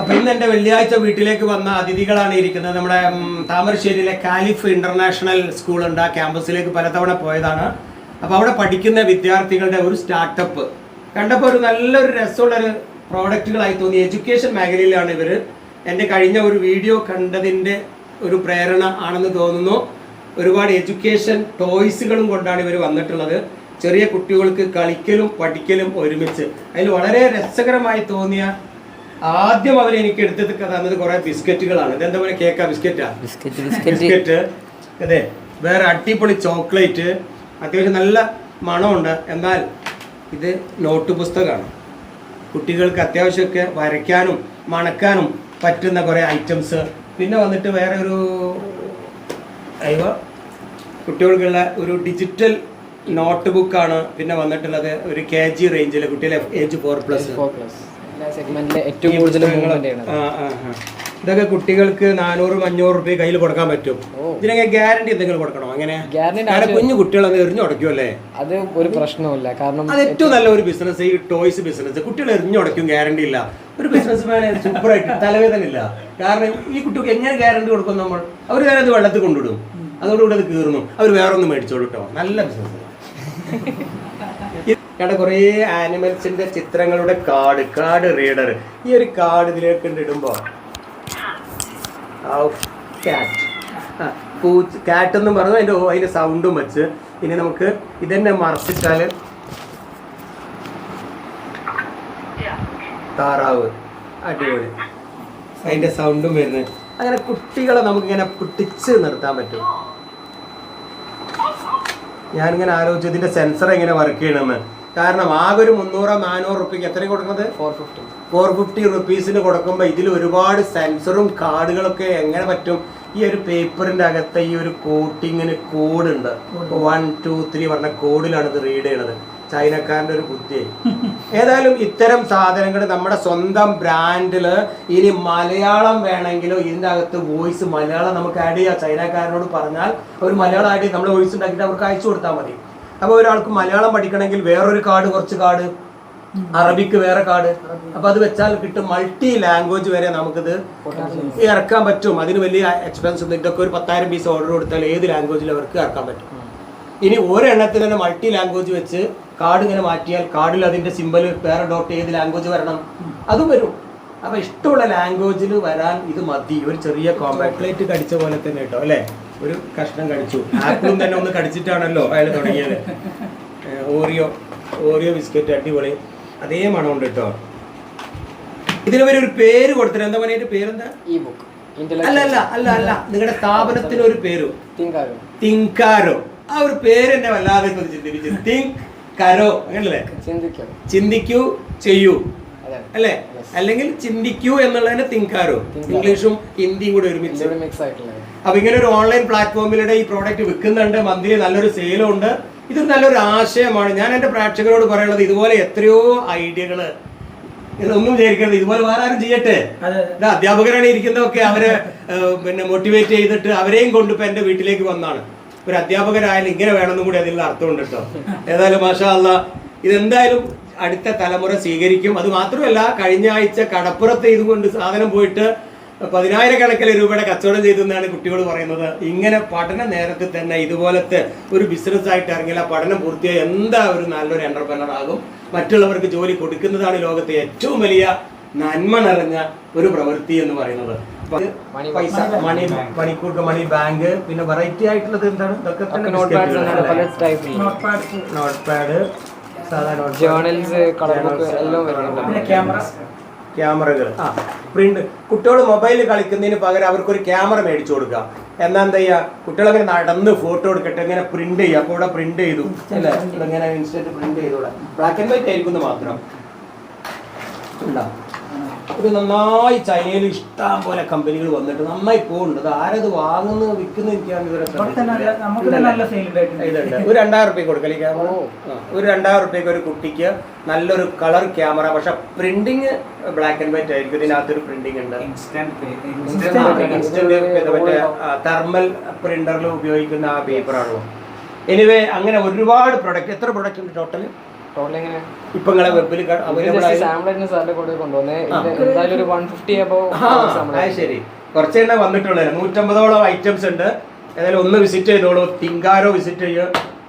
അപ്പൊ ഇന്ന് എന്റെ വെള്ളിയാഴ്ച വീട്ടിലേക്ക് വന്ന അതിഥികളാണ് ഇരിക്കുന്നത്. നമ്മുടെ താമരശ്ശേരിയിലെ കാലിഫ് ഇന്റർനാഷണൽ സ്കൂൾ ഉണ്ട്. ആ ക്യാമ്പസിലേക്ക് പലതവണ പോയതാണ്. അപ്പൊ അവിടെ പഠിക്കുന്ന വിദ്യാർത്ഥികളുടെ ഒരു സ്റ്റാർട്ടപ്പ്. കണ്ടപ്പോൾ ഒരു നല്ലൊരു രസമുള്ളൊരു പ്രോഡക്റ്റുകളായി തോന്നി. എഡ്യൂക്കേഷൻ മേഖലയിലാണ് ഇവർ എന്റെ കഴിഞ്ഞ ഒരു വീഡിയോ കണ്ടതിന്റെ ഒരു പ്രേരണ ആണെന്ന് തോന്നുന്നു. ഒരുപാട് എഡ്യൂക്കേഷൻ ടോയ്സുകളും കൊണ്ടാണ് ഇവർ വന്നിട്ടുള്ളത്. ചെറിയ കുട്ടികൾക്ക് കളിക്കലും പഠിക്കലും ഒരുമിച്ച്. അതിൽ വളരെ രസകരമായി തോന്നിയ ആദ്യം അവർ എനിക്ക് എടുത്ത് തന്നത് കുറെ ബിസ്ക്കറ്റുകളാണ്. ഇതെന്താ പറയുക കേക്കാ ബിസ്ക്കറ്റാ? Biscuit biscuit. അതെ. വേറെ അടിപൊളി ചോക്ലേറ്റ്. അത്യാവശ്യം നല്ല മണമുണ്ട്. എന്നാൽ ഇത് നോട്ട് പുസ്തകമാണ്. കുട്ടികൾക്ക് അത്യാവശ്യമൊക്കെ വരയ്ക്കാനും മണക്കാനും പറ്റുന്ന കുറേ ഐറ്റംസ്. പിന്നെ വന്നിട്ട് വേറെ ഒരു അയവ കുട്ടികൾക്കുള്ള ഒരു ഡിജിറ്റൽ നോട്ട് ബുക്കാണ് പിന്നെ വന്നിട്ടുള്ളത് ഒരു കെ ജി റേഞ്ചിൽ കുട്ടികളെ age four plus. Four plus. സെഗ്മെന്റിലെ ഏറ്റവും കൂടുതൽ. ഇതൊക്കെ കുട്ടികൾക്ക് നാനൂറും അഞ്ഞൂറ് റുപ്യ കയ്യിൽ കൊടുക്കാൻ പറ്റും. ഇതിനൊക്കെ ഗ്യാരണ്ടി എന്തെങ്കിലും കൊടുക്കണോ? അങ്ങനെ? ഗ്യാരണ്ടി കുഞ്ഞു കുഞ്ഞു കുട്ടികളത് എറിഞ്ഞു ഉടയ്ക്കുമല്ലേ അത് ഒരു പ്രശ്നവുമില്ല. കാരണം അത് ഏറ്റവും നല്ല ഒരു ബിസിനസ് ഈ ടോയ്സ് ബിസിനസ് കുട്ടികൾ എറിഞ്ഞു എറിഞ്ഞുടയ്ക്കും ഗ്യാരണ്ടി ഇല്ല. ഒരു ബിസിനസ് മാൻ സൂപ്പർ ആയിട്ട് തലവേദന ഇല്ല. കാരണം ഈ കുട്ടിക്ക് എങ്ങനെ ഗ്യാരണ്ടി കൊടുക്കും നമ്മൾ? അവർ നേരെ അത് വെള്ളത്തിൽ കൊണ്ടിടും അതോടുകൂടി അത് കീറുന്നു. അവർ വേറെ ഒന്ന് മേടിച്ചോളൂ കേട്ടോ നല്ല ബിസിനസ് ഇവിടെ കുറേ ആനിമൽസിന്റെ ചിത്രങ്ങളുടെ കാർഡ് കാർഡ് റീഡർ. ഈ ഒരു കാർഡ് ഇതിലേക്ക് ഇടുമ്പോ. കാറ്റ് കാറ്റ് എന്നും പറഞ്ഞു അതിന്റെ അതിന്റെ സൗണ്ടും വെച്ച്. ഇനി നമുക്ക് ഇതെന്നെ മറച്ചിട്ടാൽ താറാവ്. അടിപൊളി. അതിന്റെ സൗണ്ടും വരുന്നത്. അങ്ങനെ കുട്ടികളെ നമുക്കിങ്ങനെ പിടിച്ച് നിർത്താൻ പറ്റും. ഞാനിങ്ങനെ ആലോചിച്ചു ഇതിന്റെ സെൻസർ എങ്ങനെ വർക്ക് ചെയ്യണമെന്ന്. കാരണം ആകെ ഒരു മുന്നൂറോ നാനൂറ് റുപ്യക്ക് എത്രയും കൊടുക്കുന്നത്? ഫോർ ഫിഫ്റ്റി ഫോർ ഫിഫ്റ്റി റുപ്പീസിന് കൊടുക്കുമ്പോൾ ഇതിൽ ഒരുപാട് സെൻസറും കാർഡുകളൊക്കെ എങ്ങനെ പറ്റും? ഈ ഒരു പേപ്പറിന്റെ അകത്ത് ഈ ഒരു കോട്ടിങ്ങിന് ഉണ്ട്. വൺ ടു ത്രീ പറഞ്ഞ കോഡിലാണ് ഇത് റീഡ് ചെയ്യണത്. ചൈനക്കാരന്റെ ഒരു ബുദ്ധി. ഏതായാലും ഇത്തരം സാധനങ്ങൾ നമ്മുടെ സ്വന്തം ബ്രാൻഡിൽ ഇനി മലയാളം വേണമെങ്കിലോ ഇതിന്റെ അകത്ത് വോയിസ് മലയാളം നമുക്ക് ആഡ് ചെയ്യാം. ചൈനക്കാരനോട് പറഞ്ഞാൽ ഒരു മലയാളം ആഡ് ചെയ്ത് നമ്മൾ വോയിസ് ഉണ്ടാക്കിയിട്ട് അവർക്ക് അയച്ചു കൊടുത്താൽ മതി. അപ്പോൾ ഒരാൾക്ക് മലയാളം പഠിക്കണമെങ്കിൽ വേറൊരു കാർഡ് കുറച്ച് കാർഡ്. അറബിക്ക് വേറെ കാർഡ്. അപ്പൊ അത് വെച്ചാൽ കിട്ടും മൾട്ടി ലാംഗ്വേജ് വരെ നമുക്കിത് ഇറക്കാൻ പറ്റും. അതിന് വലിയ എക്സ്പെൻസ് ഇതൊക്കെ ഒരു പത്തായിരം പീസ് ഓർഡർ കൊടുത്താൽ ഏത് ലാംഗ്വേജിൽ അവർക്ക് ഇറക്കാൻ പറ്റും. ഇനി ഒരെണ്ണത്തിന് തന്നെ മൾട്ടി ലാംഗ്വേജ് വെച്ച് കാർഡ് ഇങ്ങനെ മാറ്റിയാൽ കാർഡിൽ അതിന്റെ സിമ്പൽ വേറെ ഡോട്ട് ഏത് ലാംഗ്വേജ് വരണം. അതും വരും. അപ്പൊ ഇഷ്ടമുള്ള ലാംഗ്വേജിൽ വരാൻ ഇത് മതി. ഒരു ചെറിയ കോമ്പാക്ട്ലേറ്റ് കടിച്ച പോലെ തന്നെ കേട്ടോ അല്ലെ? ഒരു കഷ്ണം കടിച്ചു. ആപ്പിളും തന്നെ ഒന്ന് കടിച്ചിട്ടാണല്ലോ അയാൾ തുടങ്ങിയത്. ഓറിയോ ഓറിയോ ബിസ്ക്കറ്റ് അടിപൊളി. അതേ മണമുണ്ട് കേട്ടോ ഇതിന് വരെ ഒരു പേര് കൊടുത്തില്ല എന്താ പറയുക പേരെന്താ? ഈ ബുക്ക് അല്ല അല്ല അല്ല അല്ല. നിങ്ങളുടെ സ്ഥാപനത്തിന് ഒരു പേര്. തിങ്കാരോ തിങ്കാരോ ആ ഒരു പേര് എന്നെ വല്ലാതെ ചിന്തിപ്പിച്ചു. തിങ്ക് കരോ അങ്ങനല്ലേ? ചിന്തിക്കോ ചിന്തിക്കൂ ചെയ്യൂ. അല്ലേ? അല്ലെങ്കിൽ ചിന്തിക്കൂ എന്നുള്ളതിനെ തിങ്കാരോ. ഇംഗ്ലീഷും ഹിന്ദിയും കൂടെ ഒരുമിച്ച്. മിക്സ് ആയിട്ടുള്ളത് അപ്പൊ ഇങ്ങനെ ഒരു ഓൺലൈൻ പ്ലാറ്റ്ഫോമിലൂടെ ഈ പ്രോഡക്റ്റ് വിൽക്കുന്നുണ്ട്. മന്ത്ലി നല്ലൊരു സെയിലും ഉണ്ട്. ഇതൊരു നല്ലൊരു ആശയമാണ്. ഞാൻ എന്റെ പ്രേക്ഷകരോട് പറയുന്നത് ഇതുപോലെ എത്രയോ ഐഡിയകൾ. ഇതൊന്നും വിചാരിക്കരുത്. ഇതുപോലെ വേറെ ആരും ചെയ്യട്ടെ? ഇത് അധ്യാപകരാണ് ഇരിക്കുന്നതൊക്കെ അവരെ പിന്നെ മോട്ടിവേറ്റ് ചെയ്തിട്ട് അവരെയും കൊണ്ട് ഇപ്പൊ എന്റെ വീട്ടിലേക്ക് വന്നാണ്. ഒരു അധ്യാപകരായാലും ഇങ്ങനെ വേണമെന്നും കൂടി അതിൽ അർത്ഥമുണ്ട് കേട്ടോ. ഏതായാലും മാഷാ അല്ല ഇതെന്തായാലും അടുത്ത തലമുറ സ്വീകരിക്കും. അത് മാത്രമല്ല കഴിഞ്ഞ ആഴ്ച കടപ്പുറത്ത് ഇതുകൊണ്ട് സാധനം പോയിട്ട് പതിനായിരക്കണക്കിന് രൂപയുടെ കച്ചവടം ചെയ്തു എന്നാണ് കുട്ടികൾ പറയുന്നത്. ഇങ്ങനെ പഠന നേരത്തിൽ തന്നെ ഇതുപോലത്തെ ഒരു ബിസിനസ് ആയിട്ട് ഇറങ്ങിയാൽ ആ പഠനം പൂർത്തിയായി എന്താ ഒരു നല്ലൊരു എന്റർപ്രണർ ആകും? മറ്റുള്ളവർക്ക് ജോലി കൊടുക്കുന്നതാണ് ലോകത്തെ ഏറ്റവും വലിയ നന്മ നിറഞ്ഞ ഒരു പ്രവൃത്തി എന്ന് പറയുന്നത്. പൈസ മണി മണിക്കൂർക്ക് മണി ബാങ്ക് പിന്നെ വെറൈറ്റി ആയിട്ടുള്ളത് എന്താണ്? ഇതൊക്കെ തന്നെ note pads note pad note colour book എല്ലാം വരുന്നുണ്ട്. ക്യാമറകൾ. ആ. പ്രിന്റ്. കുട്ടികൾ മൊബൈലിൽ കളിക്കുന്നതിന് പകരം അവർക്കൊരു ക്യാമറ മേടിച്ചു കൊടുക്കുക. എന്നാ എന്താ ചെയ്യുക കുട്ടികളങ്ങനെ നടന്ന് ഫോട്ടോ എടുക്കട്ടെ ഇങ്ങനെ പ്രിന്റ് ചെയ്യുക. അപ്പോൾ ഇവിടെ പ്രിന്റ് ചെയ്തു. അല്ലേ? ഇവിടെ ഇങ്ങനെ ഇൻസ്റ്റന്റ് പ്രിന്റ് ചെയ്തൂടെ ബ്ലാക്ക് ആൻഡ് വൈറ്റ് ആയിരിക്കും മാത്രം. ഉണ്ടോ? ഇത് നന്നായി ചൈനയിൽ ഇഷ്ടം പോലെ കമ്പനികൾ വന്നിട്ട് നന്നായി പോകുന്നുണ്ട്. അത് ആരത് വാങ്ങുന്നു വിൽക്കുന്നു എനിക്കാണ് ഇവരെ നമുക്ക് നല്ല സെയിൽ ഇതുണ്ട് ഒരു രണ്ടായിരം റുപ്യ കൊടുക്കല ക്യാമറ ഒരു രണ്ടായിരം റുപ്യക്ക് ഒരു കുട്ടിക്ക് നല്ലൊരു കളർ ക്യാമറ പക്ഷെ പ്രിന്റിങ് ബ്ലാക്ക് ആൻഡ് വൈറ്റ് ആയിരിക്കും. ഇതിനകത്തൊരു പ്രിന്റിംഗ് ഉണ്ട്. ഇൻസ്റ്റന്റ് മറ്റേ തെർമൽ പ്രിന്ററിൽ ഉപയോഗിക്കുന്ന ആ പേപ്പറാണല്ലോ എനിവേ അങ്ങനെ ഒരുപാട് പ്രൊഡക്റ്റ് എത്ര പ്രൊഡക്റ്റ് ഉണ്ട് ടോട്ടൽ ഇപ്പൊ നിങ്ങളെ വെബിൽ അവൈലബിൾ ആയി സാമ്പിൾ സാറിന്റെ കൂടെ കൊണ്ടുവന്നേ. ഇത് എന്തായാലും ഒരു വൺ ഫിഫ്റ്റി അബോ ശരി. കുറച്ച് വന്നിട്ടുള്ളൂ. നൂറ്റമ്പതോളം ഐറ്റംസ് ഉണ്ട്. ഏതായാലും ഒന്ന് വിസിറ്റ് ചെയ്തോളൂ. തിങ്കാരോ വിസിറ്റ് ചെയ്യോ.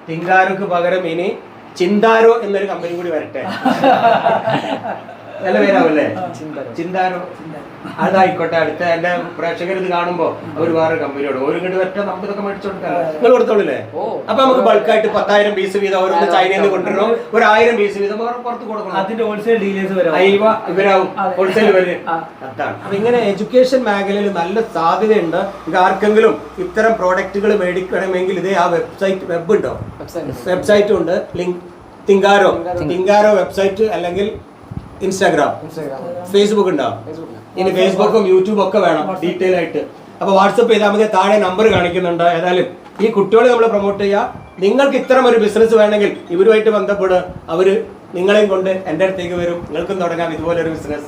തിങ്കാരോക്ക് പകരം ഇനി ചിന്താരോ എന്നൊരു കമ്പനി കൂടി വരട്ടെ. നല്ല പേരാവല്ലേ? ചിന്താരോ. അതായിക്കോട്ടെ അടുത്ത എന്റെ പ്രേക്ഷകർ ഇത് കാണുമ്പോ അവർ വേറെ കമ്പനിയോട് ഒരു ഇങ്ങോട്ട് വെറ്റ നമുക്ക് ഇതൊക്കെ മേടിച്ചു കൊടുക്കാം. നിങ്ങൾ കൊടുത്തോളില്ലേ? അപ്പൊ നമുക്ക് ബൾക്കായിട്ട് പത്തായിരം പീസ് വീതം ഓരോന്ന് ചൈനയിൽ നിന്ന് കൊണ്ടുവരണം ഒരു ആയിരം പീസ് വീതം പുറത്ത് കൊടുക്കണം. അതിന്റെ ഹോൾസെയിൽ ഡീലേഴ്സ് ഇവരാവും. ഹോൾസെയിൽ വരെ. അതാണ് അപ്പൊ ഇങ്ങനെ എഡ്യൂക്കേഷൻ മേഖലയിൽ നല്ല സാധ്യതയുണ്ട്. നിങ്ങൾക്ക് ആർക്കെങ്കിലും ഇത്തരം പ്രോഡക്റ്റുകൾ മേടിക്കണമെങ്കിൽ ഇതേ ആ വെബ്സൈറ്റ് വെബ് ഉണ്ടോ? വെബ്സൈറ്റും വെബ്സൈറ്റ് ഉണ്ട്. ലിങ്ക് തിങ്കാരോ തിങ്കാരോ വെബ്സൈറ്റ് അല്ലെങ്കിൽ ഇൻസ്റ്റാഗ്രാം ഫേസ്ബുക്ക് ഉണ്ടോ? ഫേസ്ബുക്ക് ഇനി ഫേസ്ബുക്കും യൂട്യൂബും ഒക്കെ വേണം ഡീറ്റെയിൽ ആയിട്ട്. അപ്പൊ വാട്സപ്പ് ചെയ്താൽ മതി താഴെ നമ്പർ കാണിക്കുന്നുണ്ട്. ഏതായാലും ഈ കുട്ടികളെ നമ്മൾ പ്രൊമോട്ട് ചെയ്യുക നിങ്ങൾക്ക് ഇത്തരം ഒരു ബിസിനസ് വേണമെങ്കിൽ ഇവരുമായിട്ട് ബന്ധപ്പെടുക അവർ നിങ്ങളെയും കൊണ്ട് എന്റെ അടുത്തേക്ക് വരും. നിങ്ങൾക്കും തുടങ്ങാം. ഇതുപോലെ ഒരു ബിസിനസ്